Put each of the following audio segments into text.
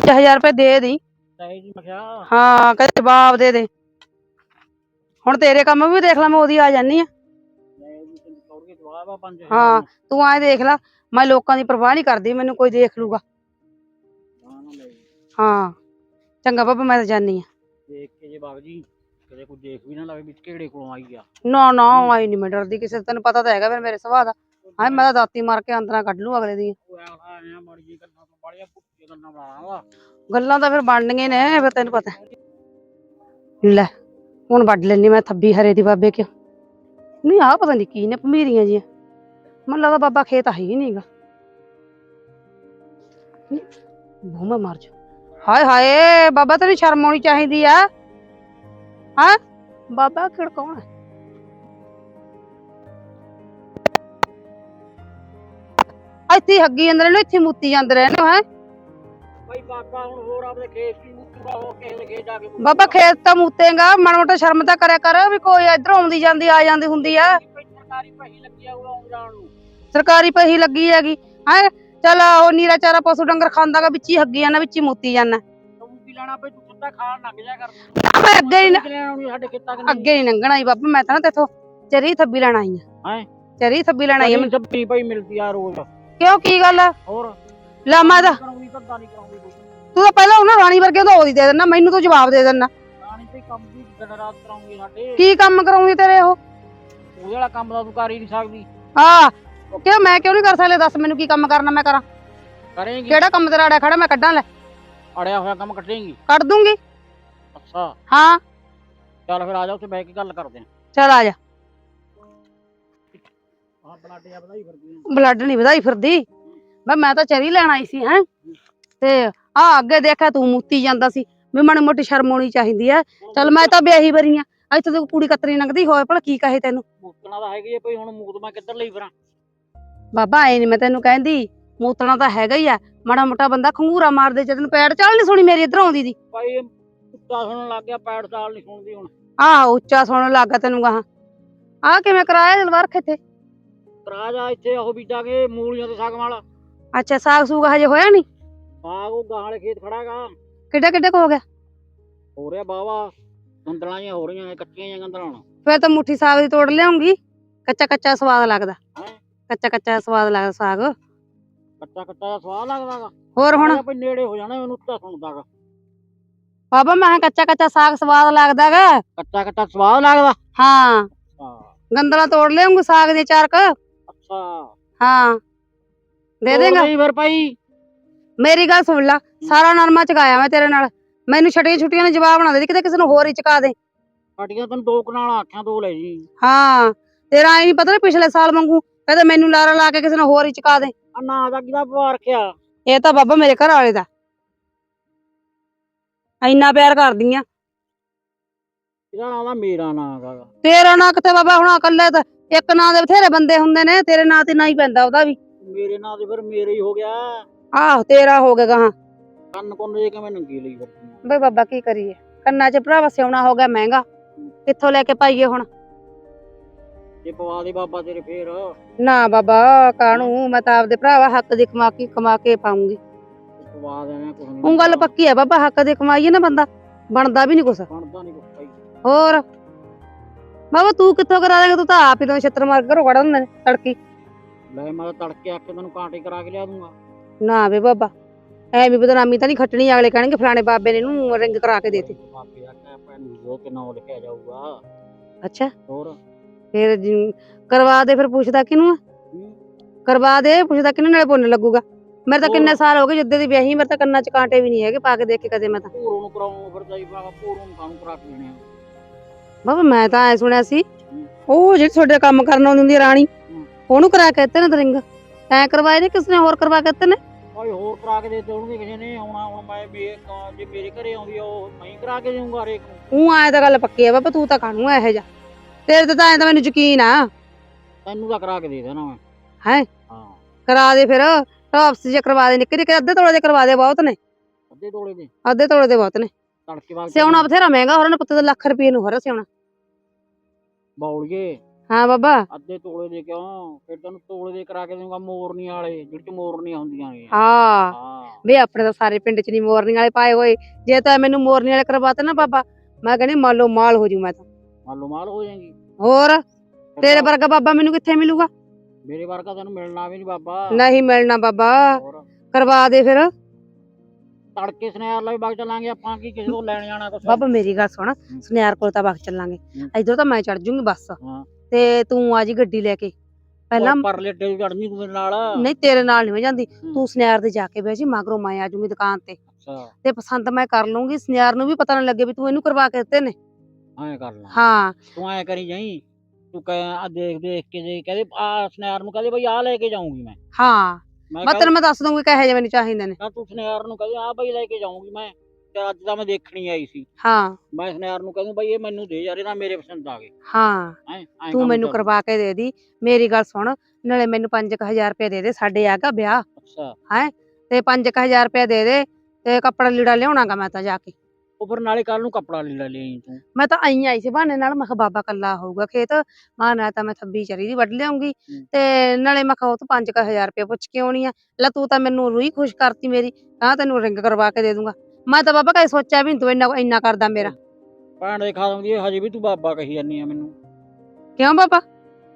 5000 ਰੁਪਏ ਦੇ ਦੀ ਤਾਏ ਜੀ ਮੈਂ ਕਿਹਾ। ਹਾਂ ਕਹਿੰਦੇ ਜਵਾਬ ਦੇ ਦੇ। ਹੁਣ ਤੇਰੇ ਕੰਮ ਵੀ ਦੇਖ ਲਾ ਮੈਂ ਉਹਦੀ ਆ ਜਾਨੀ ਆ। ਮੈਂ ਵੀ ਤੈਨੂੰ ਕਹੂੰਗੀ ਦਵਾ ਵਾ 5000 ਹਾਂ ਤੂੰ ਆਏ ਦੇਖ ਲਾ ਮੈਂ ਲੋਕਾਂ ਦੀ ਪਰਵਾਹ ਨਹੀਂ ਕਰਦੀ ਮੈਨੂੰ ਕੋਈ ਦੇਖ ਲੂਗਾ। ਨਾ ਨਾ ਲੈ ਜੀ। ਹਾਂ ਚੰਗਾ ਬਾਬਾ ਮੈਂ ਤਾਂ ਜਾਨੀ ਆ। ਦੇਖ ਕੇ ਜੇ ਬਾਗ ਜੀ ਕਦੇ ਕੋਈ ਦੇਖ ਵੀ ਨਾ ਲਵੇ ਵਿੱਚ ਕਿਹੜੇ ਕੋਲੋਂ ਆਈ ਆ। ਨਾ ਨਾ ਆਈ ਨਹੀਂ ਮੈਂ ਡਰਦੀ ਕਿਸੇ ਤੋਂ, ਤੈਨੂੰ ਪਤਾ ਤਾਂ ਹੈਗਾ ਫਿਰ ਮੇਰੇ ਸੁਭਾਅ ਦਾ। ਹਾਂ ਮੈਂ ਤਾਂ ਦਾਤੀ ਮਾਰ ਕੇ ਅੰਦਰਾਂ ਕੱਢ ਲੂ ਅਗਲੇ ਦੀ ਗੱਲਾਂ ਤੋਂ ਫਿਰ ਬਣਨੀਆਂ ਨੇ ਫਿਰ ਤੈਨੂੰ ਪਤਾ ਲੈ ਹੁਣ ਵੱਢ ਲੈਣੀ ਮੈਂ ਥੱਬੀ ਹਰੇ ਦੀ ਬਾਬੇ ਕਿਉਂ? ਨਹੀਂ ਆ ਪਤਾ ਨਹੀਂ ਕੀ ਨੇ ਭਮੀਰੀਆਂ ਜੀ ਮੈਨੂੰ ਲੱਗਦਾ ਬਾਬਾ ਖੇਤ ਹੈ ਹੀ ਨਹੀਂਗਾ ਭੂਮਾ ਮਰ ਜਾ ਹਾਏ ਹਾਏ ਬਾਬਾ ਤੈਨੂੰ ਸ਼ਰਮ ਆਉਣੀ ਚਾਹੀਦੀ ਆ। ਹਾਂ? ਬਾਬਾ ਕਿਹੜ ਕੌਣ ਹੈ? ਇੱਥੇ ਹੀ ਹੱਗੀ ਜਾਂਦੇ ਨੇ ਇੱਥੇ ਹੀ ਮੁੱਤੀ ਜਾਂਦੇ ਰਹਿੰਦੇ ਹੈ ਭਾਈ ਬਾਬਾ ਹੁਣ ਹੋਰ ਆਪਣੇ ਖੇਤ ਦੀ ਮੁੱਕਦਾ ਹੋ ਕਿਸੇ ਦੇ ਖੇਤ ਜਾ ਕੇ। ਬਾਬਾ ਖੇਤ ਤਾਂ ਮੂਤੇਗਾ ਮਾੜਾ ਮੋਟਾ ਸ਼ਰਮ ਤਾਂ ਕਰਿਆ ਕਰ ਵੀ ਕੋਈ ਇੱਧਰ ਆਉਂਦੀ ਜਾਂਦੀ ਆ ਜਾਂਦੀ ਹੁੰਦੀ ਆ। ਸਰਕਾਰੀ ਭਾਈ ਲੱਗੀ ਆ ਉਹ ਆਉਣ ਜਾਣ ਨੂੰ। ਸਰਕਾਰੀ ਪਹੀ ਲੱਗੀ ਹੈਗੀ ਹੈ? ਚਲ ਉਹ ਨੀਰਾ ਚਾਰਾ ਪਸ਼ੂ ਡੰਗਰ ਖਾਂਦਾਗਾ ਵਿੱਚ ਹੀ ਹੱਗੀ ਜਾਂਦਾ ਵਿੱਚ ਹੀ ਮੂਤੀ ਜਾਂਦਾ। ਤੂੰ ਕੀ ਲੈਣਾ ਭਾਈ ਤੂੰ ਸਿੱਧਾ ਖਾਣ ਲੱਗ ਜਾ ਕਰ। ਮੈਂ ਅੱਗੇ ਹੀ ਸਾਡੇ ਖੇਤਾਂ ਕਿ ਅੱਗੇ ਨਹੀਂ ਲੰਘਣਾ ਹੀ ਬਾਬਾ ਮੈਂ ਤਾਂ ਨਾ ਤੇਥੋਂ ਚਰੀ ਥੱਬੀ ਲੈਣ ਆਈ ਆ। ਹੈਂ? ਚਰੀ ਥੱਬੀ ਲੈਣ ਆਈ ਆ। ਨਹੀਂ ਸੱਬੀ ਭਾਈ ਮਿਲਦੀ ਆ ਰੋਜ਼। ਕਿਉਂ ਕੀ ਗੱਲ ਆ? ਹੋਰ। ਲੈ ਮੈਂ ਤਾਂ ਕਰਾਉਂਦੀ ਤਾਂ ਨਹੀਂ ਕਰਾਉਂਦੀ ਤੂੰ ਤੂੰ ਤਾਂ ਪਹਿਲਾਂ ਉਹਨਾਂ ਰਾਣੀ ਵਰਗੇ ਤੋਂ ਉਹਦੀ ਦੇ ਦੇਣਾ ਮੈਨੂੰ ਤੂੰ ਜਵਾਬ ਦੇ ਦੇਣਾ ਰਾਣੀ ਤੇ ਕੰਮ ਵੀ ਦਿਨ ਰਾਤ ਕਰਾਉਂਗੀ ਸਾਡੇ। ਕੀ ਕੰਮ ਕਰਾਉਂਗੀ ਤੇਰੇ ਉਹ? ਉਹਦੇ ਵਾਲਾ ਕੰਮ ਦਾ ਤੂੰ ਕਰ ਹੀ ਨਹੀਂ ਸਕਦੀ। ਹਾਂ ਉਹ ਕਿਉਂ ਮੈਂ ਕਿਉਂ ਨਹੀਂ ਕਰ ਸਕਦਾ? ਦੱਸ ਮੈਨੂੰ ਕੀ ਕੰਮ ਕਰਨਾ ਮੈਂ ਕਰਾਂ। ਕਰੇਂਗੀ। ਕਿਹੜਾ ਕੰਮ ਤੇਰਾ ਅੜਿਆ ਖੜਾ ਮੈਂ ਕੱਢਾਂ ਲੈ। ਅੜਿਆ ਹੋਇਆ ਕੰਮ ਕੱਟੇਂਗੀ ਕੱਢ ਦੂੰਗੀ। ਅੱਛਾ। ਹਾਂ। ਚੱਲ ਫਿਰ ਆ ਜਾ ਉੱਥੇ ਬਹਿ ਕੇ ਗੱਲ ਕਰਦੇ ਚੱਲ ਆ ਜਾ। ਬਲਾਡੇ ਆ ਵਧਾਈ ਫਿਰਦੀ ਆ। ਬਲੱਡ ਨਹੀਂ ਵਧਾਈ ਫਿਰਦੀ। ਮੈਂ ਮੈਂ ਤਾਂ ਚਰੀ ਲੈਣ ਆਈ ਸੀ ਹੈ। ਤੇ ਆ ਅੱਗੇ ਦੇਖਿਆ ਤੂੰ ਮੁੱਤੀ ਜਾਂਦਾ ਸੀ। ਵੀ ਮਾੜੀ ਮੋਟੀ ਸ਼ਰਮ ਆਉਣੀ ਚਾਹੀਦੀ ਐ ਚੱਲ ਮੈਂ ਤਾਂ ਵਿਆਹੀ ਵਰੀ ਆ। ਇੱਥੇ ਤੇ ਕੁੜੀ ਕਤਰੀ ਲੰਘਦੀ ਹੋਏ ਭਲਾ ਕੀ ਕਹੇ ਤੈਨੂੰ। ਮੁੱਕਣਾ ਤਾਂ ਹੈਗੀ ਆ ਭਈ ਹੁਣ ਮੂਤ ਮੈਂ ਕਿੱਧਰ ਲਈ ਫਿਰਾਂ? ਬਾਬਾ ਐ ਨਹੀਂ ਮੈਂ ਤੈਨੂੰ ਕਹਿੰਦੀ ਮੂਤਣਾ ਤਾਂ ਹੈਗਾ ਹੀ ਆ। ਮਾੜਾ ਮੋਟਾ ਬੰਦਾ ਖੰਗੂਰਾ ਮਾਰਦੇ ਜੇ ਤੈਨੂੰ ਪੈੜ ਚਾਲ ਨਹੀਂ ਸੁਣੀ ਮੇਰੀ ਇਧਰ ਆਉਂਦੀ ਦੀ। ਭਾਈ ਕੁੱਤਾ ਸੁਣਨ ਲੱਗ ਗਿਆ ਪੈੜ ਸਾਲ ਨਹੀਂ ਸੁਣਦੀ ਹੁਣ। ਆਹ ਉੱਚਾ ਸੁਣਨ ਲੱਗਾ ਤੈਨੂੰ ਗਾਹਾਂ। ਆ ਕਿਵੇਂ ਕਰਾਇਆ ਜਲਵਾਰ ਖੇਤੇ? ਜਾ ਇੱਥੇ ਉਹ ਬੀਜਾਂਗੇ ਮੂਲੀਆਂ ਤੇ ਸਾਗ ਵਾਲਾ। ਅੱਛਾ ਸਾਗ ਸੂਗ ਹਜੇ ਹੋਇਆ ਨਹੀਂ? ਸਾਗ ਉਹ ਗਾਂ ਵਾਲੇ ਖੇਤ ਖੜਾਗਾ ਕਿੱਡਾ ਕਿੱਡਾ ਕੁ ਹੋ ਗਿਆ? ਹੋ ਰਿਹਾ ਬਾਵਾ ਗੰਦਲਾਂ ਜਿਹੀਆਂ ਹੋ ਰਹੀਆਂ ਨੇ ਕੱਚੀਆਂ ਜਿਹੀਆਂ ਗੰਦਲਾਂ ਹੁਣ। ਫਿਰ ਤਾਂ ਮੁੱਠੀ ਸਾਗ ਦੀ ਤੋੜ ਲਿਆਉਂਗੀ। ਕੱਚਾ ਕੱਚਾ ਸਵਾਦ ਲੱਗਦਾ। ਹੈਂ? ਕੱਚਾ ਕੱਚਾ ਸਵਾਦ ਲੱਗਦਾ ਸਾਗ। ਕੱਚਾ ਕੱਚਾ ਦਾ ਸਵਾਦ ਲੱਗਦਾਗਾ ਹੋਰ ਹੁਣ? ਭਾਈ ਨੇੜੇ ਹੋ ਜਾਣਾ ਮੈਨੂੰ ਉੱਤਾ ਸੁਣਦਾਗਾ ਬਾਬਾ ਮੈਂ ਕਿਹਾ ਕੱਚਾ ਕੱਚਾ ਸਾਗ ਸਵਾਦ ਲੱਗਦਾਗਾ ਕੱਚਾ ਕੱਚਾ ਸਵਾਦ ਲੱਗਦਾ। ਹਾਂ। ਹਾਂ ਗੰਦਲਾ ਤੋੜ ਲਿਆਉਂਗੀ ਸਾਗ ਦੇ ਚਾਰ ਕ। ਅੱਛਾ ਹਾਂ। ਦੇ ਦੇਗਾ। ਦੇਈਂ ਫਿਰ ਭਾਈ। ਮੇਰੀ ਗੱਲ ਸੁਣ ਲੈ ਸਾਰਾ ਨਰਮਾ ਚਕਾਇਆ ਮੈਂ ਤੇਰੇ ਨਾਲ। ਮੈਨੂੰ ਛਟੀਆਂ ਛੁੱਟੀਆਂ ਨੇ ਜਵਾਬ ਨਾ ਦੇ ਕਿਤੇ ਕਿਸੇ ਨੂੰ ਹੋਰ ਹੀ ਚਕਾ ਦੇ। ਸਾਡੀਆਂ ਤੈਨੂੰ ਦੋ ਕਨਾਲਾਂ ਆਖਿਆ ਦੋ ਲੈ ਜੀ। ਹਾਂ ਤੇਰਾ ਐ ਨਹੀਂ ਪਤਾ ਨਾ ਪਿਛਲੇ ਸਾਲ ਵਾਂਗੂ ਕਹਿੰਦੇ ਮੈਨੂੰ ਲਾਰਾ ਲਾ ਕੇ ਕਿਸੇ ਨੂੰ ਹੋਰ ਹੀ ਚਕਾ ਦੇ। ਆ ਨਾ ਦਾ ਕਿਹਦਾ ਪਵਾ ਰੱਖਿਆ? ਇਹ ਤਾਂ ਬਾਬਾ ਮੇਰੇ ਘਰ ਵਾਲੇ ਦਾ। ਇੰਨਾ ਪਿਆਰ ਕਰਦੀ ਆ। ਇਹਦਾ ਨਾਂ ਦਾ ਮੇਰਾ ਨਾਂ ਹੈਗਾ ਤੇਰਾ ਨਾਂ ਕਿਤੇ ਬਾਬਾ ਹੁਣ ਇਕੱਲੇ ਤਾਂ ਇੱਕ ਨਾਂ ਦੇ ਬਥੇਰੇ ਬੰਦੇ ਹੁੰਦੇ ਨੇ ਤੇਰੇ ਨਾਂ ਤੇ ਨਾ ਹੀ ਪੈਂਦਾ ਉਹਦਾ ਵੀ। ਮੇਰੇ ਨਾਂ ਤੇ ਫਿਰ ਮੇਰੇ ਹੀ ਹੋ ਗਿਆ। ਆਹੋ ਤੇਰਾ ਹੋ ਗਿਆ ਗਾਹਾਂ। ਕੰਨ ਕੁੰਨ ਜੇ ਕਿਵੇਂ ਨੰਗੀ ਲਈ ਆਂ। ਬਈ ਬਾਬਾ ਕੀ ਕਰੀਏ? ਕੰਨਾਂ 'ਚ ਭਰਾਵਾ ਸਿਉਣਾ ਹੋ ਗਿਆ ਮਹਿੰਗਾ। ਕਿੱਥੋਂ ਲੈ ਕੇ ਪਾਈਏ ਹੁਣ? ਜੇ ਪਵਾ ਦੇ ਬਾਬਾ ਤੇਰੇ ਫੇਰ। ਨਾ ਬਾਬਾ ਕਾਹਨੂੰ? ਮੈਂ ਤਾਂ ਆਪਦੇ ਭਰਾਵਾ ਹੱਕ ਦੀ ਕਮਾ ਕੇ ਕਮਾ ਕੇ ਪਾਉਂਗੀ। ਪਵਾ ਦੇਣਾ ਕੁਛ ਨਹੀਂ ਉਹ ਗੱਲ ਪੱਕੀ ਹੈ ਬਾਬਾ ਹੱਕ ਦੀ ਕਮਾਈਏ ਨਾ ਬੰਦਾ। ਬਣਦਾ ਵੀ ਨਹੀਂ ਕੁਛ। ਬਣਦਾ ਨਹੀਂ ਕੁਛ ਭਾਈ। ਹੋਰ? ਬਾਬਾ ਤੂੰ ਕਿੱਥੋਂ ਕਰਾ ਦੇਗਾ? ਤੂੰ ਤਾਂ ਆਪ ਹੀ ਤੋਂ ਛੱਤਰ ਮਾਰ ਕੇ ਘਰੋਂ ਕੱਢ ਦਿੰਦੇ ਨੇ ਤੜਕੀ। ਲੈ ਮੈਂ ਤਾਂ ਤੜਕੇ ਆ ਕੇ ਤੈਨੂੰ ਕਾਂਟੇ ਕਰਾ ਕੇ ਲਿਆ ਦੂੰਗਾ। ਨਾ ਵੇ ਬਾਬਾ ਐਵੇਂ ਬਦਨਾਮੀ ਤਾਂ ਨਹੀਂ ਖੱਟਣੀ ਅਗਲੇ ਕਹਿਣਗੇ ਫਲਾਣੇ ਬਾਬੇ ਨੇ ਇਹਨੂੰ ਰਿੰਗ ਕਰਾ ਕੇ ਦੇਤੀ। ਬਾਬੇ ਆ ਕੇ ਭੈਣ ਨੂੰ ਕਿ ਨਾਂ ਲਿਖਿਆ ਜਾਊਗਾ। ਅੱਛਾ। ਹੋਰ? ਫਿਰ ਜੀ- ਕਰਵਾ ਦੇ ਫਿਰ ਪੁੱਛਦਾ ਕਿਹਨੂੰ ਹੂੰ। ਕਰਵਾ ਦੇ ਪੁੱਛਦਾ ਕਿਹਨੂੰ ਨਾਲੇ ਪੁੰਨ ਲੱਗੂਗਾ। ਮੇਰੇ ਤਾਂ। ਕਿੰਨੇ ਸਾਲ ਹੋ ਗਏ ਜਿੱਦੇ ਦੀ ਵਿਆਹੀ ਮੇਰੇ ਤਾਂ ਕੰਨਾਂ 'ਚ ਕਾਂਟੇ ਵੀ ਨਹੀਂ ਹੈਗੇ ਪਾ ਕੇ ਦੇਖ ਕੇ ਕਦੇ ਮੈਂ ਤਾਂ। ਪੂਰੋਂ ਨੂੰ ਕਰਾਉਂ ਫਿਰ ਜਾਈ ਬਾਬਾ ਪੂਰੋਂ ਨੂੰ ਕਾਨੂੰ ਕਰਾ ਕੇ ਲੈਣੇ ਆ? ਬਾਬਾ ਮੈਂ ਤਾਂ ਐ ਸੁਣਿਆ ਸੀ। ਉਹ ਜਿਹੜੀ ਤੁਹਾਡੇ ਕੰਮ ਕਰਨ ਆਉਂਦੀ ਹੁੰਦੀ ਆ ਰਾਣੀ। ਉਹਨੂੰ ਕਰਾ ਕੇ ਦਿੱਤੇ ਨੇ ਰਿੰਗ ਐ ਕਰਵਾਏ ਨੇ ਕਿਸ ਨੇ ਹੋਰ ਕਰਵਾ ਕੇ ਦਿੱਤੇ ਨੇ? ਭਾਈ ਹੋਰ ਕਰਾ ਕੇ ਦੇ ਤੇ ਉਹਨੂੰ ਕਿਸੇ ਨੇ ਆਉਣਾ ਹੁਣ ਮੈਂ ਕਾਂ- ਜੇ ਮੇਰੇ ਘਰੇ ਆਉਂਦੀ ਆ ਉਹ ਮੈਂ ਹੀ ਕਰਾ ਕੇ ਦੇਊਂਗਾ ਹਰੇਕ ਨੂੰ। ਉਹ ਐ ਤਾਂ ਗੱਲ ਪੱਕੀ ਆ ਬਾਬਾ ਤੂੰ ਤਾਂ ਕਾਹਨੂੰ ਇਹੋ ਜਿਹਾ? ਤੇਰੇ ਤੇ ਤਾਂ ਐ ਤਾਂ ਮੈਨੂੰ ਯਕੀਨ ਆ। ਤੈਨੂੰ ਤਾਂ ਕਰਾ ਕੇ ਦੇ ਦੇਣਾ ਮੈਂ। ਹੈਂ? ਹਾਂ। ਕਰਾ ਦੇ ਫਿਰ ਟੌਪਸ ਜੇ ਕਰਵਾ ਦੇ ਨਿੱਕੇ ਨਿੱਕੇ ਅੱਧੇ ਤੋਲੇ ਦੇ ਕਰਵਾ ਦੇ ਬਹੁਤ ਨੇ। ਅੱਧੇ ਤੋਲੇ ਦੇ। ਅੱਧੇ ਤੋਲੇ ਦੇ ਬਹੁਤ ਨੇ। ਤੜਕੇ ਵਾਂਗ ਸਿਉਣਾ ਬਥੇਰਾ ਮਹਿੰਗਾ ਹੋਰ ਨਾ ਪੁੱਤ ਦਾ ਲੱਖ ਰੁਪਏ ਨੂੰ ਹੋਰ ਸਿਉਣਾ। ਬੌਲੀਏ ਹਾਂ ਬਾਬਾ। ਅੱਧੇ ਤੋਲੇ ਦੇ ਕਿਉਂ? ਫਿਰ ਤੈਨੂੰ ਤੋਲੇ ਦੇ ਕਰਾ ਕੇ ਦਊਂਗਾ ਮੋਰਨੀ ਵਾਲੇ ਜਿਹੜੇ ਚ ਮੋਰਨੀਆਂ ਹੁੰਦੀਆਂ ਨੇ। ਹਾਂ। ਹਾਂ। ਵੇ ਆਪਣੇ ਤਾਂ ਸਾਰੇ ਪਿੰਡ ਚ ਨਹੀਂ ਮੋਰਨੀ ਵਾਲੇ ਪਾਏ ਹੋਏ। ਜੇ ਤਾਂ ਮੈਨੂੰ ਮੋਰਨੀ ਵਾਲੇ ਕਰਵਾਤੇ ਨਾ ਬਾਬਾ ਮੈਂ ਕਹਿੰਦੀ ਮਾਲੋ ਮਾਲ ਹੋ ਜੂ ਮੈਂ ਤਾਂ। ਮਾਲੋ ਮਾਲ ਹੋ ਜਾਏਗੀ। ਹੋਰ? ਤੇਰੇ ਵਰਗਾ ਬਾਬਾ ਮੈਨੂੰ ਕਿੱਥੇ ਮਿਲੂਗਾ? ਮੇਰੇ ਵਰਗਾ ਤੈਨੂੰ ਮਿਲਣਾ ਵੀ ਨਹੀਂ ਬਾਬਾ। ਨਹੀਂ ਮਿਲਣਾ ਬਾਬਾ। ਹੋਰ? ਕਰਵਾ ਦੇ ਫਿਰ। ਤੜਕੇ ਸਨੈਰ ਲਈ ਬਾਗ ਚੱਲਾਂਗੇ ਆਪਾਂ ਕੀ ਕਿਸੇ ਤੋਂ ਲੈਣ ਜਾਣਾ ਕੁਛ? ਬਾਬਾ ਮੇਰੀ ਗੱਲ ਸੁਣ ਸੁਨਿਆਰ ਕੋਲ ਤਾਂ ਵਗ ਚੱਲਾਂਗੇ। ਇਧਰ ਤਾਂ ਮੈਂ ਚੜ ਜੂੰਗੀ ਬੱਸ। ਹਾਂ। ਤੇ ਤੂੰ ਆ ਜੀ ਗੱਡੀ ਲੈ ਕੇ। ਪਹਿਲਾਂ ਪਰਲੇ ਡੇ ਚੜਨੀ ਤੂੰ ਮੇਰੇ ਨਾਲ। ਨਹੀਂ ਤੇਰੇ ਨਾਲ ਨਹੀਂ ਮੈਂ ਜਾਂਦੀ। ਤੂੰ ਸੁਨਿਆਰ ਦੇ ਜਾ ਕੇ ਬਹਿ ਜੀ ਮਗਰੋਂ ਮੈਂ ਆ ਜੂੰਗੀ ਦੁਕਾਨ ਤੇ। ਅੱਛਾ। ਤੇ ਪਸੰਦ ਮੈਂ ਕਰ ਲੂੰਗੀ ਸੁਨਿਆਰ ਨੂੰ ਵੀ ਪਤਾ ਨਾ ਲੱਗੇ ਵੀ ਤੂੰ ਇਹਨੂੰ ਕਰਵਾ ਕੇ ਦਿੱਤੇ ਨੇ। ਐਂ ਕਰ ਲਾ। ਹਾਂ। ਤੂੰ ਐਂ ਕਰੀ ਜਾਈ ਤੂੰ ਕਹਿ ਆ ਦੇਖ ਦੇਖ ਕੇ ਜੇ ਕਹਦੇ ਆ ਸਨੈਰ ਨੂੰ ਕਹਦੇ ਬਈ ਆ ਲੈ ਕੇ ਜਾਊਂਗੀ ਮੈਂ। ਹਾਂ। ਮੈਂ ਕਿਹਾ ਤੈਨੂੰ ਮੈਂ ਦੱਸ ਦੂੰਗੀ ਕਹੇ ਜੇ ਮੈਨੂੰ ਚਾਹੀਦੇ ਨੇ। ਨਾ ਤੂੰ ਸਨੈਰ ਨੂੰ ਕਹਦੇ ਆ ਬਈ ਲੈ ਕੇ ਜਾਊਂਗੀ ਮੈਂ ਤੇ ਅੱਜ ਤਾਂ ਮੈਂ ਦੇਖਣੀ ਆਈ ਸੀ। ਹਾਂ। ਮੈਂ ਸਨੈਰ ਨੂੰ ਕਹਦੂੰ ਬਈ ਇਹ ਮੈਨੂੰ ਦੇ ਯਾਰ ਇਹ ਤਾਂ ਮੇਰੇ ਪਸੰਦ ਆ ਗਏ। ਹਾਂ। ਤੂੰ ਮੈਨੂੰ। ਕਰਵਾ ਕੇ ਦੇ ਦੀ। ਮੇਰੀ ਗੱਲ ਸੁਣ ਨਾਲੇ ਮੈਨੂੰ 5000 ਰੁਪਏ ਦੇ ਦੇ ਸਾਡੇ ਆਗਾ ਵਿਆਹ। ਅੱਛਾ। ਤੇ 5000 ਰੁਪਏ ਦੇ ਦੇ ਤੇ ਕੱਪੜਾ ਲੀੜਾ ਲਿਆਉਣਾਗਾ ਮੈਂ ਤਾਂ ਜਾ ਕੇ। ਉਹ ਫਿਰ ਨਾਲੇ ਕੱਲ ਨੂੰ ਕੱਪੜਾ ਲੈ ਲਈ ਤੂੰ। ਮੈਂ ਤਾਂ ਆਈ ਆਈ ਸੀ ਬਹਾਨੇ ਨਾਲ ਮੈਂ ਕਿਹਾ ਬਾਬਾ ਕੱਲਾ ਹੋਊਗਾ ਖੇਤ। ਮਾਂ ਨਾਲ ਤਾਂ ਮੈਂ ਥੱਬੀ ਚਰੀ ਦੀ ਵੱਢ ਲਿਆਉਂਗੀ। ਤੇ ਨਾਲੇ ਮੈਂ ਕਿਹਾ ਉਹ ਤੋਂ 5000 ਰੁਪਏ ਪੁੱਛ ਕੇ ਆਉਣੀ ਆ। ਲੈ ਤੂੰ ਤਾਂ ਮੈਨੂੰ ਰੂਹੀ ਖੁਸ਼ ਕਰਤੀ ਮੇਰੀ। ਕਹਾਂ ਤੈਨੂੰ ਰਿੰਗ ਕਰਵਾ ਕੇ ਦੇ ਦੂੰਗਾ। ਮੈਂ ਤਾਂ ਬਾਬਾ ਕਦੇ ਸੋਚਿਆ ਵੀ ਨੀ ਤੂੰ ਇੰਨਾ ਇੰਨਾ ਕਰਦਾ ਮੇਰਾ। ਭੈਣ ਦੇ ਖਾਦਮ ਦੀ ਹਜੇ ਵੀ ਤੂੰ ਬਾਬਾ ਕਹੀ ਜਾਂਦੀ ਆ ਮੈਨੂੰ। ਕਿਉਂ ਬਾਬਾ?